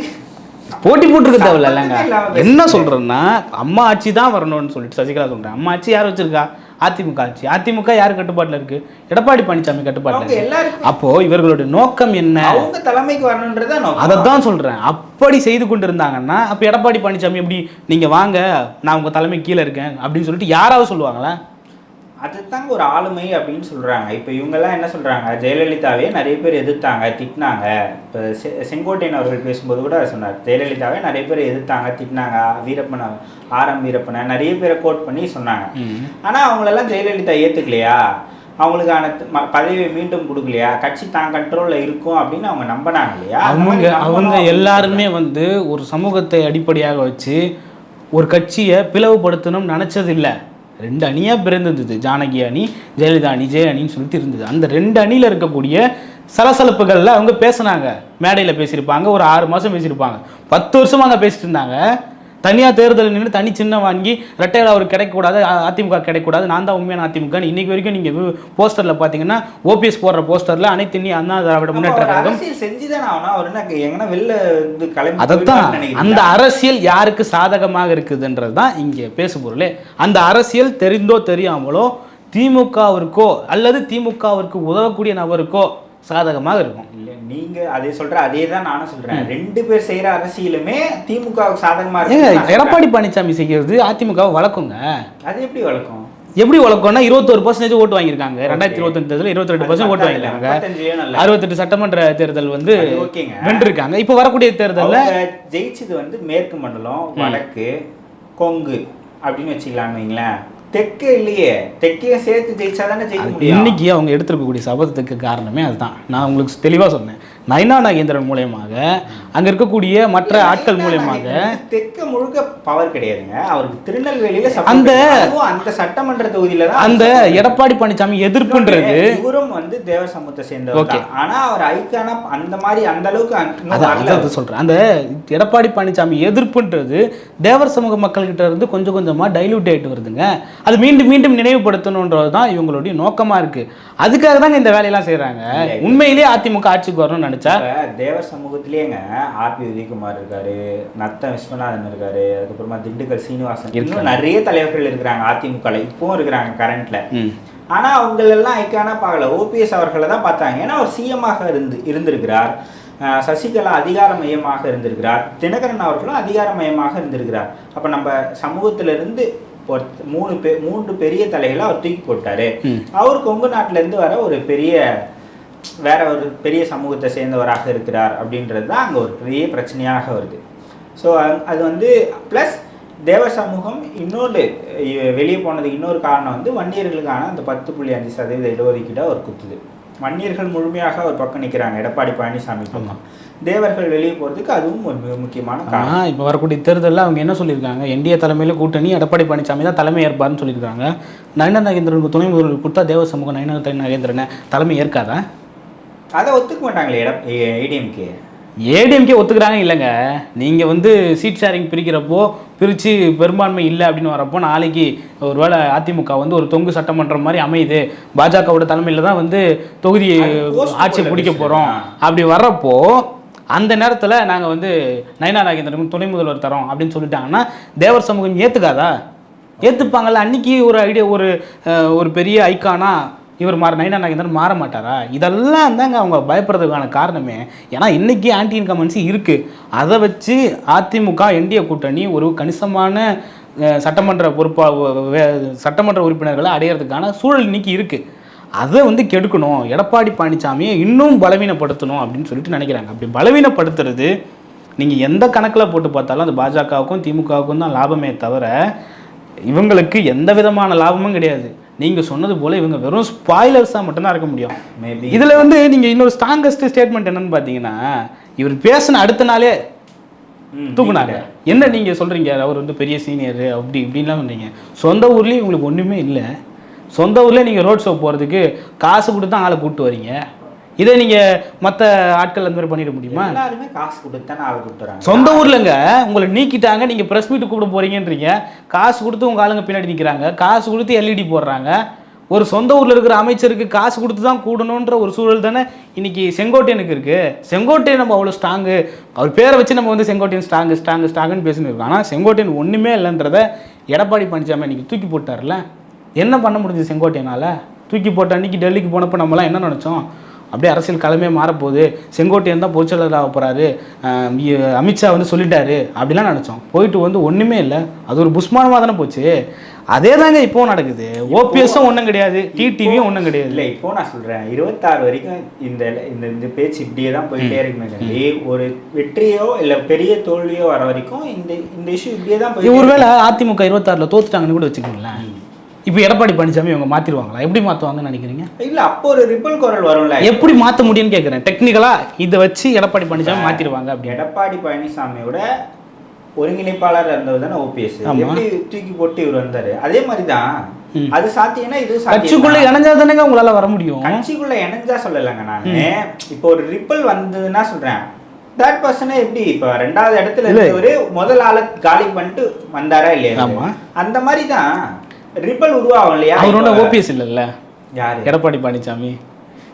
போட்டி போட்டிருக்க இல்லாம பேசுறீங்க. என்ன சொல்றேன்னா அம்மா ஆட்சி தான் வரணும்னு சொல்லிட்டு சசிகலா சொல்றேன். அம்மா ஆட்சி யார் வச்சிருக்கா? அதிமுக ஆட்சி. அதிமுக யார் கட்டுப்பாட்டுல இருக்கு? எடப்பாடி பழனிசாமி கட்டுப்பாட்டுல இருக்கு. அப்போ இவர்களுடைய நோக்கம் என்ன? அவங்க தலைமைக்கு வரணுன்றதா நோக்கம். அதைத்தான் சொல்றேன். அப்படி செய்து கொண்டிருந்தாங்கன்னா அப்ப எடப்பாடி பழனிசாமி எப்படி நீங்க வாங்க நான் உங்க தலைமை கீழே இருக்கேன் அப்படின்னு சொல்லிட்டு யாராவது சொல்லுவாங்களா? அதுதாங்க ஒரு ஆளுமை அப்படின்னு சொல்றாங்க. இப்போ இவங்கெல்லாம் என்ன சொல்றாங்க? ஜெயலலிதாவே நிறைய பேர் எதிர்த்தாங்க திட்டினாங்க. இப்போ செ- செங்கோட்டையன் அவர்கள் பேசும்போது கூட சொன்னார். ஜெயலலிதாவே நிறைய பேர் எதிர்த்தாங்க திட்டினாங்க. வீரப்பனை ஆர் எம் வீரப்பனை நிறைய பேரை கோட் பண்ணி சொன்னாங்க. ஆனா அவங்களெல்லாம் ஜெயலலிதா ஏத்துக்கலையா? அவங்களுக்கான ம- பதவியை மீண்டும் கொடுக்கலையா? கட்சி தான் கண்ட்ரோல்ல இருக்கும் அப்படின்னு அவங்க நம்பினாங்க இல்லையா? அவங்க அவங்க எல்லாருமே வந்து ஒரு சமூகத்தை அடிப்படையாக வச்சு ஒரு கட்சியை பிளவுபடுத்தணும்னு நினச்சது இல்லை ரெண்டு அணியாக பிறந்திருந்தது ஜானகி அணி ஜெயலலிதா அணி ஜெய அணின்னு சொல்லிட்டு இருந்தது. அந்த ரெண்டு அணியில் இருக்கக்கூடிய சலசலப்புகளில் அவங்க பேசினாங்க. மேடையில் பேசியிருப்பாங்க. ஒரு ஆறு மாதம் பேசியிருப்பாங்க. பத்து வருஷமாக அங்கே பேசிட்டு இருந்தாங்க. தனியாக தேர்தல் நின்று தனி சின்னம் வாங்கி ரெட்டையில் அவருக்கு கிடைக்கக்கூடாது அதிமுக கிடைக்கக்கூடாது. நான் தான் உண்மையான அதிமுக இன்னைக்கு வரைக்கும் நீங்கள் போஸ்டரில் பார்த்தீங்கன்னா ஓபிஎஸ் போடுற போஸ்டரில் அனைத்து இந்திய அண்ணா திராவிட முன்னேற்ற அவர் கழகம் அவர் அதைத்தான்? அந்த அரசியல் யாருக்கு சாதகமாக இருக்குதுன்றது தான் இங்கே பேசுபொருளே அந்த அரசியல் தெரிந்தோ தெரியாமலோ திமுகவிற்கோ அல்லது திமுகவிற்கு உதவக்கூடிய நபருக்கோ சாதகமாக இருக்கும். இல்ல நீங்க அதே சொல்ற அதே தான் நானும் சொல்றேன். ரெண்டு பேர் செய்யற அரசியலுமே திமுகவுக்கு சாதகமா ஏங்க இருக்கு எடப்பாடி பழனிசாமி செய்கிறது அதிமுகவை வளர்க்குங்க. அது எப்படி வழக்கம் எப்படி வளர்க்கணும்னா இருபத்தொரு பர்சன்டேஜ் ஓட்டு வாங்கியிருக்காங்க. ரெண்டாயிரத்தி இருபத்தஞ்சு தேர்தலில் இருபத்தி ரெண்டு பர்சன்ட் ஓட்டு வாங்கியிருக்காங்க. அறுபத்தெட்டு சட்டமன்ற தேர்தல் வந்து. வென்றிருக்காங்க. இப்போ வரக்கூடிய தேர்தலில் ஜெயிச்சது வந்து மேற்கு மண்டலம் வடக்கு கொங்கு அப்படின்னு வச்சுக்கலாம்னு வைங்களேன். தெற்கு இல்லையே. தெற்கையும் சேர்த்து ஜெயிச்சா தானே ஜெயிக்க முடியும்? இன்னைக்கு அவங்க எடுத்திருக்கக்கூடிய சபதத்துக்கு காரணமே அதுதான். நான் உங்களுக்கு தெளிவாக சொன்னேன். நைனா நாகேந்திரன் மூலியமாக அங்க இருக்கக்கூடிய மற்ற ஆட்கள் மூலியமாக தெற்க முழுக்க பவர் கிடையாதுங்க. அவருக்கு திருநெல்வேலியில அந்த- அந்த சட்டமன்ற தொகுதியில தான் அந்த எடப்பாடி பழனிசாமி எதிர்ப்புன்றது. இவரும் வந்து தேவர் சமூகத்தை சேர்ந்தவர் Okay. தான். ஆனா அவர் ஐக்கான அந்த மாதிரி அந்த அளவுக்கு. அதான் சொல்றேன். அந்த எடப்பாடி பழனிசாமி எதிர்ப்புன்றது தேவர் சமூக மக்கள்கிட்ட இருந்து கொஞ்சம் கொஞ்சமா டைல்யூட் ஆயிட்டு வருதுங்க. அது மீண்டும் மீண்டும் நினைவுபடுத்தணுன்றது தான் இவங்களுடைய நோக்கமா இருக்கு. அதுக்காக தாங்க இந்த வேலையெல்லாம் செய்றாங்க. இல்ல. உண்மையிலேயே அதிமுக ஆட்சிக்கு வரணும்னு நினைச்சா இப்ப தேவர் சமூகத்திலேயேங்க ஆர்பி உதயகுமார் இருக்காரு நத்தம் விஸ்வநாதன் இருக்காரு அதுக்கப்புறமா திண்டுக்கல் சீனிவாசன் இன்னும் நிறைய தலைவர்கள் இருக்கிறாங்க அதிமுக இப்பவும் இருக்கிறாங்க கரண்ட்ல. ஆனா அவங்களெல்லாம் ஐக்கான பார்க்கல. ஓபிஎஸ் அவர்களை தான் பார்த்தாங்க. ஏன்னா அவர் சிஎம்மாக இருந்து இருந்திருக்கிறார். சசிகலா அதிகார மையமாக இருந்திருக்கிறார். தினகரன் அவர்களும் அதிகார மையமாக இருந்திருக்கிறார். அப்ப நம்ம சமூகத்துல இருந்து ஒரு மூணு பே மூன்று பெரிய தலைகளை அவர் தூக்கி போட்டாரு. அவர் கொங்கு நாட்டுல இருந்து வர ஒரு பெரிய வேற ஒரு பெரிய சமூகத்தை சேர்ந்தவராக இருக்கிறார் அப்படின்றது தான் அங்கே ஒரு பெரிய பிரச்சனையாக வருது. ஸோ அது வந்து ப்ளஸ் தேவ சமூகம் இன்னொரு வெளியே போனதுக்கு இன்னொரு காரணம் வந்து வன்னியர்களுக்கான அந்த பத்து புள்ளி அஞ்சு சதவீத இடஒதுக்கீடை அவர் குத்துது வன்னியர்கள் முழுமையாக ஒரு பக்கம் நிற்கிறாங்க எடப்பாடி பழனிசாமி பக்கம். தேவர்கள் வெளியே போகிறதுக்கு அதுவும் ஒரு மிக முக்கியமான காரணம். இப்போ வரக்கூடிய தேர்தலில் அவங்க என்ன சொல்லியிருக்காங்க? என்டிஏ தலைமையில் கூட்டணி எடப்பாடி பழனிசாமி தான் தலைமை ஏற்பார்னு சொல்லியிருக்காங்க. நயனா நாகேந்திரனுக்கு துணை முதல்வர் கொடுத்தா தேவ சமூகம் நயனா நாகேந்திரனை தலைமை ஏற்காதா? அதை ஒத்துக்க மாட்டாங்களே எட ஏடிஎம்கே ஏடிஎம்கே ஒத்துக்கிறாங்க இல்லைங்க. நீங்கள் வந்து சீட் ஷேரிங் பிரிக்கிறப்போ பிரித்து பெரும்பான்மை இல்லை அப்படின்னு வரப்போ நாளைக்கு ஒருவேளை அதிமுக வந்து ஒரு தொங்கு சட்டமன்றம் மாதிரி அமையுது. பாஜகவோட தலைமையில் தான் வந்து தொகுதி ஆட்சியை பிடிக்க. போகிறோம். அப்படி வர்றப்போ அந்த நேரத்தில் நாங்கள் வந்து நயனா நாகேந்திரனுக்கு துணை முதல்வர் தரோம் அப்படின்னு சொல்லிட்டாங்கன்னா தேவர் சமூகம் ஏற்றுக்காதா ஏற்றுப்பாங்கல்ல அன்னைக்கு ஒரு ஐடியா ஒரு ஒரு பெரிய ஐக்கானா இவர் மாற நைனா நாகேந்திரன் மாற மாட்டாரா? இதெல்லாம் தாங்க அவங்க பயப்படுறதுக்கான காரணமே. ஏன்னா இன்றைக்கி ஆன்டி இன்கமன்சி இருக்குது அதை வச்சு அதிமுக என்டிஏ கூட்டணி ஒரு கணிசமான சட்டமன்ற பொறுப்பா வே- சட்டமன்ற உறுப்பினர்களை அடையிறதுக்கான சூழல் இன்னைக்கு இருக்குது அதை வந்து கெடுக்கணும். எடப்பாடி பழனிசாமியை இன்னும் பலவீனப்படுத்தணும் அப்படின்னு சொல்லிட்டு நினைக்கிறாங்க. அப்படி பலவீனப்படுத்துறது நீங்கள் எந்த கணக்கில் போட்டு பார்த்தாலும் அது பாஜகவுக்கும் திமுகவுக்கும் தான் லாபமே தவிர இவங்களுக்கு எந்த விதமான லாபமும் கிடையாது. நீங்கள் சொன்னது போல் இவங்க வெறும் ஸ்பாய்லர்ஸாக மட்டும்தான் இருக்க முடியும். மேபி இதில் வந்து நீங்கள் இன்னொரு ஸ்ட்ராங்கஸ்ட் ஸ்டேட்மெண்ட் என்னன்னு பார்த்தீங்கன்னா இவர் பேசின அடுத்த நாளே தூக்குனாங்க என்ன நீங்கள் சொல்கிறீங்க அவர் வந்து பெரிய சீனியர் அப்படி இப்படின்லாம் சொல்றீங்க சொந்த ஊர்லேயும் உங்களுக்கு ஒன்றுமே இல்லை. சொந்த ஊர்லேயே நீங்கள் ரோட் ஷோ போகிறதுக்கு காசு கொடுத்து தான் ஆளை கூப்பிட்டு வரீங்க. இதை நீங்கள் மற்ற ஆட்கள் அந்த மாதிரி பண்ணிட முடியுமா? எல்லாருமே காசு கொடுத்து தானே ஆள் கொடுத்துறாங்க சொந்த ஊர்லங்க உங்களை நீக்கிட்டாங்க நீங்கள் ப்ரெஸ் மீட் கூப்பிட போறீங்கன்றீங்க. காசு கொடுத்து உங்கள் ஆளுங்க பின்னாடி நிற்கிறாங்க காசு கொடுத்து எல்இடி போடுறாங்க. ஒரு சொந்த ஊரில் இருக்கிற அமைச்சருக்கு காசு கொடுத்து தான் கூடணுன்ற ஒரு சூழல் தானே இன்னைக்கு செங்கோட்டையனுக்கு இருக்கு. செங்கோட்டையன் நம்ம அவ்வளோ ஸ்ட்ராங்கு அவர் பேரை வச்சு நம்ம வந்து செங்கோட்டையன் ஸ்ட்ராங்கு ஸ்ட்ராங்கு ஸ்ட்ராங்குன்னு பேசின்னு இருக்கோம். ஆனால் செங்கோட்டையன் ஒன்றுமே இல்லைன்றத எடப்பாடி பழனிசாமி இன்னைக்கு தூக்கி போட்டார்ல என்ன பண்ண முடிஞ்சது செங்கோட்டையனால? தூக்கி போட்ட அன்னைக்கு டெல்லிக்கு போனப்போ நம்மலாம் என்ன நினச்சோம்? அப்படியே அரசியல் களமே மாறப்போகுது. செங்கோட்டையன் தான் பொதுச்செயலர் ஆக போகிறாரு அமித்ஷா வந்து சொல்லிட்டாரு. அப்படிலாம் நினச்சோம். போயிட்டு வந்து ஒன்றுமே இல்லை. அது ஒரு புஷ்மானமாக தானே போச்சு. அதே தாங்க இப்போ நடக்குது. ஓபிஎஸும் ஒன்றும் கிடையாது. டிடிவியும் ஒன்றும் கிடையாது. இல்ல இப்போ நான் சொல்றேன். இருபத்தாறு வரைக்கும் இந்த இந்த இந்த பேச்சு இப்படியே தான் போயிட்டே இருக்குமே ஒரு வெற்றியோ இல்ல பெரிய தோல்வியோ வர வரைக்கும் இந்த இந்த இஷ்யூ இப்படியே தான் ஒருவேளை அதிமுக இருபத்தாறில் தோத்துட்டாங்கன்னு கூட வச்சுக்கோங்களேன். இப்போ எடப்பாடி பழனிசாமி இவங்க மாற்றிடுவாங்களா எப்படி மாற்றுவாங்கன்னு நினைக்கிறீங்க. இல்ல அப்போ ஒரு ரிப்பல் குரல் வரும்ல. எப்படி மாற்ற முடியும்னு கேட்குறேன் டெக்னிக்கலாக இதை வச்சு எடப்பாடி பழனிசாமி மாற்றிடுவாங்க அப்படின்னு. எடப்பாடி பழனிசாமியோட ஒருங்கிணைப்பாளர் இருந்தவர் தானே ஓபிஎஸ். எப்படி தூக்கி போட்டு இவர் வந்தாரு? அதே மாதிரி தான் ம். அது சாத்தியம்னா இது கட்சிக்குள்ள இணைஞ்சா தானேங்க உங்களால் வர முடியும்? கட்சிக்குள்ள இணைஞ்சா சொல்லலைங்க நானு. இப்போ ஒரு ரிப்பல் வந்ததுன்னா சொல்றேன். தேர்ட் பர்சனே எப்படி இப்போ ரெண்டாவது இடத்துல. இருந்தவரு முதல் ஆளை காலி பண்ணிட்டு வந்தாரா இல்லையா. அந்த மாதிரி தான் ரிப்பல் உருவாகும் இல்லையா? அவரோட இப்போ ஓபிஎஸ் இல்லைல்ல. யாரு? எடப்பாடி பழனிசாமி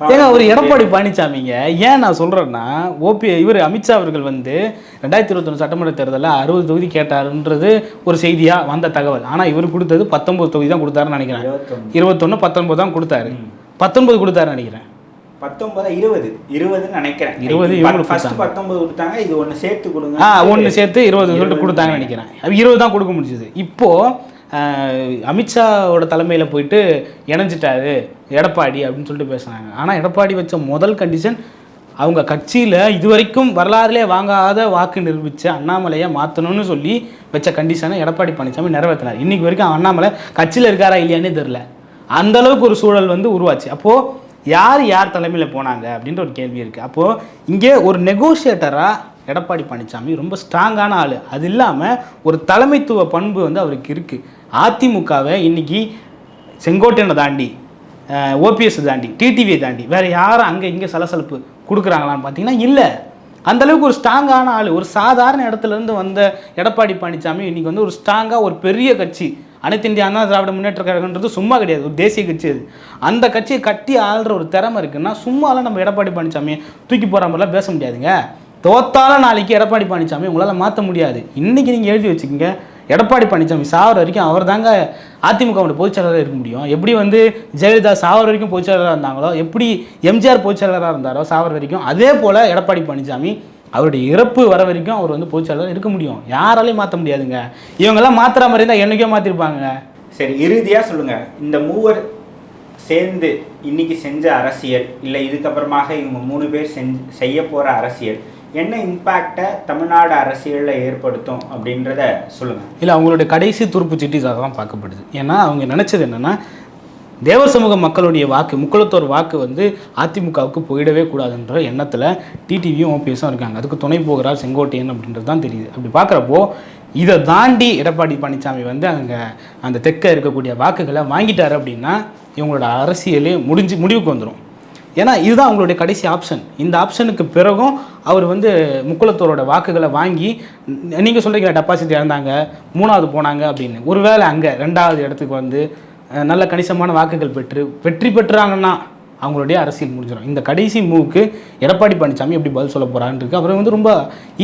ஏங்க அவர் எடப்பாடி பழனிசாமிங்க ஏன் நான் சொல்கிறேன்னா ஓபி இவர் அமித்ஷா அவர்கள் வந்து ரெண்டாயிரத்தி இருபத்தொன்று சட்டமன்ற தேர்தலில் அறுபது தொகுதி கேட்டாருன்றது ஒரு செய்தியாக வந்த தகவல். ஆனால் இவர் கொடுத்தது பத்தொன்பது தொகுதி தான் கொடுத்தாருன்னு நினைக்கிறேன். இருபத்தொன்று பத்தொன்பது தான் கொடுத்தாரு. பத்தொன்பது கொடுத்தாருன்னு நினைக்கிறேன். பத்தொன்பதா இருபது. இருபதுன்னு நினைக்கிறேன். இருபது ஃபர்ஸ்ட். பத்தொன்பது கொடுத்தாங்க இது ஒன்று சேர்த்து கொடுங்க. ஆ ஒன்று சேர்த்து இருபது சொல்லிட்டு கொடுத்தாங்கன்னு நினைக்கிறேன். இருபது தான் கொடுக்க முடிஞ்சது. இப்போது அமித்ஷாவோட தலைமையில் போயிட்டு இணைஞ்சிட்டாரு எடப்பாடி அப்படின்னு சொல்லிட்டு பேசுகிறாங்க ஆனால் எடப்பாடி வச்ச முதல் கண்டிஷன் அவங்க கட்சியில் இதுவரைக்கும் வரலாறுலே வாங்காத வாக்கு நிரூபித்த அண்ணாமலையை மாற்றணும்னு சொல்லி வச்ச கண்டிஷனை எடப்பாடி பழனிசாமி நிறைவேற்றினார். இன்றைக்கி வரைக்கும் அண்ணாமலை கட்சியில் இருக்காரா இல்லையானே தெரில அந்தளவுக்கு ஒரு சூழல் வந்து உருவாச்சு. அப்போது யார் யார் தலைமையில் போனாங்க அப்படின்ற ஒரு கேள்வி இருக்குது அப்போது இங்கே ஒரு நெகோஷியேட்டராக எடப்பாடி பழனிசாமி ரொம்ப ஸ்ட்ராங்கான ஆள். அது இல்லாமல் ஒரு தலைமைத்துவ பண்பு வந்து அவருக்கு இருக்குது அதிமுகவை இன்னைக்கு செங்கோட்டையனை தாண்டி ஓபிஎஸ் தாண்டி டிடிவியை தாண்டி வேறு யாரும் அங்கே இங்கே சலசலப்பு கொடுக்குறாங்களான்னு பார்த்தீங்கன்னா இல்லை. அந்தளவுக்கு ஒரு ஸ்ட்ராங்கான ஆள் ஒரு சாதாரண இடத்துலேருந்து வந்த எடப்பாடி பழனிசாமி இன்றைக்கி வந்து ஒரு ஸ்ட்ராங்காக ஒரு பெரிய கட்சி. அனைத்து இந்திய அண்ணா திராவிட முன்னேற்ற கழகன்றது சும்மா கிடையாது ஒரு தேசிய கட்சி அது. அந்த கட்சியை கட்டி ஆள்ற ஒரு திறமை இருக்குன்னா சும்மாலாம் நம்ம எடப்பாடி பழனிசாமியை தூக்கி போகிற மாதிரிலாம் பேச முடியாதுங்க. தோத்தாலும் நாளைக்கு எடப்பாடி பழனிசாமி உங்களால் மாற்ற முடியாது. இன்றைக்கி நீங்கள் எழுதி வச்சுக்கோங்க எடப்பாடி பழனிசாமி சாவர வரைக்கும் அவர் தாங்க அதிமுகவோட பொதுச்செயலாளராக இருக்க முடியும். எப்படி வந்து ஜெயலலிதா சாவர வரைக்கும் பொதுச்செயலாளராக இருந்தாங்களோ எப்படி எம்ஜிஆர் பொதுச்செயலாளராக இருந்தாரோ சாவர வரைக்கும் அதே போல் எடப்பாடி பழனிசாமி அவருடைய இறப்பு வர வரைக்கும் அவர் வந்து பொதுச்செயலாளர் இருக்க முடியும். யாராலையும் மாற்ற முடியாதுங்க. இவங்கெல்லாம் மாற்றுற மாதிரி இருந்தால் என்னைக்கோ மாற்றிருப்பாங்க சரி இறுதியாக சொல்லுங்கள் இந்த மூவர் சேர்ந்து இன்னைக்கு செஞ்ச அரசியல் இல்லை இதுக்கப்புறமாக இவங்க மூணு பேர் செஞ்சு செய்ய போகிற அரசியல் என்ன இம்பேக்டை தமிழ்நாடு அரசியலில் ஏற்படுத்தும் அப்படின்றத சொல்லுங்கள் இல்லை அவங்களுடைய கடைசி துருப்பு சிட்டிஸாக தான் பார்க்கப்படுது. ஏன்னா அவங்க நினச்சது என்னென்னா தேவ சமூக மக்களுடைய வாக்கு முக்குளத்தோர் வாக்கு வந்து அதிமுகவுக்கு போயிடவே கூடாதுன்ற எண்ணத்தில் டிடிவியும் ஓபிஎஸும் இருக்காங்க. அதுக்கு துணை போகிறார் செங்கோட்டையன் அப்படின்றது தான் தெரியுது. அப்படி பார்க்குறப்போ இதை தாண்டி எடப்பாடி பழனிசாமி வந்து அங்கே அந்த தெற்க இருக்கக்கூடிய வாக்குகளை வாங்கிட்டார் அப்படின்னா இவங்களோட அரசியலே முடிஞ்சு முடிவுக்கு வந்துடும் ஏன்னா இதுதான் அவங்களுடைய கடைசி ஆப்ஷன் இந்த ஆப்ஷனுக்கு பிறகும் அவர் வந்து முக்குளத்தோரோட வாக்குகளை வாங்கி நீங்கள் சொல்கிறீங்க டெபாசிட் இழந்தாங்க மூணாவது போனாங்க அப்படின்னு. ஒருவேளை அங்கே ரெண்டாவது இடத்துக்கு வந்து நல்ல கணிசமான வாக்குகள் பெற்று வெற்றி பெற்றாங்கன்னா அவங்களுடைய அரசியல் முடிஞ்சிடும். இந்த கடைசி மூவுக்கு எடப்பாடி பழனிசாமி எப்படி பதில் சொல்ல போகிறான்னு இருக்கு அவர் வந்து ரொம்ப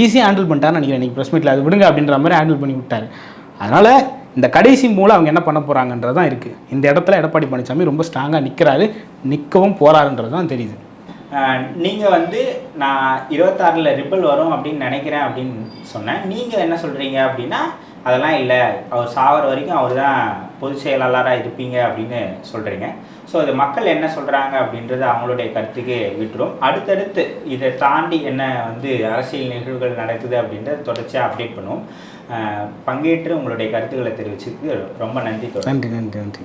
ஈஸியாக ஹேண்டில் பண்ணிட்டாருன்னு நினைக்கிறேன். இன்றைக்கி ப்ரெஸ் மீட்டில் அது விடுங்க அப்படின்ற மாதிரி ஹேண்டில் பண்ணி விட்டார். அதனால் இந்த கடைசி மூலம் அவங்க என்ன பண்ண போகிறாங்கன்றது தான் இருக்குது இந்த இடத்துல எடப்பாடி பழனிசாமி ரொம்ப ஸ்ட்ராங்காக நிற்கிறாரு நிற்கவும் போகிறாருன்றது தான் தெரியுது. நீங்கள் வந்து நான் இருபத்தாறில் ரிப்பல் வரும் அப்படின்னு நினைக்கிறேன் அப்படின்னு சொன்னேன். நீங்கள் என்ன சொல்கிறீங்க அப்படின்னா அதெல்லாம் இல்லை. அவர் சாகிற வரைக்கும் அவர் தான் பொதுச் செயலாளராக இருப்பீங்க அப்படின்னு சொல்கிறீங்க ஸோ இது மக்கள் என்ன சொல்கிறாங்க அப்படின்றது அவங்களுடைய கருத்துக்கு விட்டுரும். அடுத்தடுத்து இதை தாண்டி என்ன வந்து அரசியல் நிகழ்வுகள் நடக்குது அப்படின்றத தொடர்ச்சியாக அப்டேட் பண்ணுவோம். பங்கேற்று உங்களுடைய கருத்துக்களை தெரிவிச்சுக்கு ரொம்ப நன்றி நன்றி நன்றி நன்றி.